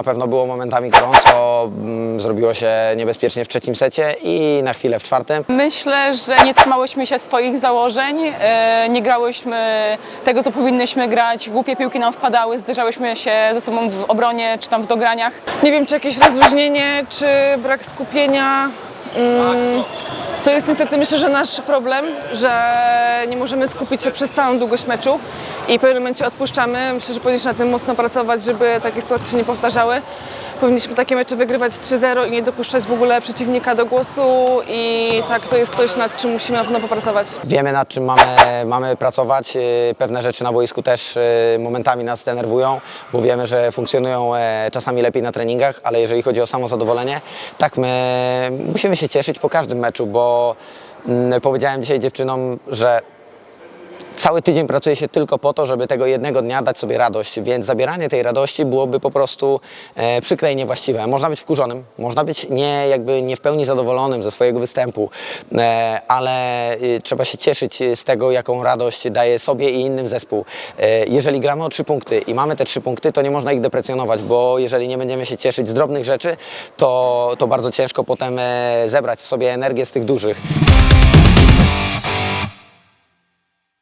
na pewno było momentami gorąco, mm, zrobiło się niebezpiecznie w trzecim secie i na chwilę w czwartym. Myślę, że nie trzymałyśmy się swoich założeń, e, nie grałyśmy tego, co powinnyśmy grać. Głupie piłki nam wpadały, zderzałyśmy się ze sobą w obronie czy tam w dograniach. Nie wiem, czy jakieś rozluźnienie, czy brak skupienia. Mm, to jest niestety myślę, że nasz problem, że nie możemy skupić się przez całą długość meczu i w pewnym momencie odpuszczamy. Myślę, że powinniśmy na tym mocno pracować, żeby takie sytuacje się nie powtarzały. Powinniśmy takie mecze wygrywać 3-0 i nie dopuszczać w ogóle przeciwnika do głosu i tak to jest coś, nad czym musimy na pewno popracować. Wiemy nad czym mamy, mamy pracować. Yy, Pewne rzeczy na boisku też yy, momentami nas denerwują, bo wiemy, że funkcjonują e, czasami lepiej na treningach, ale jeżeli chodzi o samo zadowolenie, tak my musimy się cieszyć po każdym meczu, bo mm, powiedziałem dzisiaj dziewczynom, że cały tydzień pracuje się tylko po to, żeby tego jednego dnia dać sobie radość, więc zabieranie tej radości byłoby po prostu e, przykre i niewłaściwe. Można być wkurzonym, można być nie, jakby nie w pełni zadowolonym ze swojego występu, e, ale e, trzeba się cieszyć z tego, jaką radość daje sobie i innym zespół. E, jeżeli gramy o trzy punkty i mamy te trzy punkty, to nie można ich deprecjonować, bo jeżeli nie będziemy się cieszyć z drobnych rzeczy, to, to bardzo ciężko potem e, zebrać w sobie energię z tych dużych.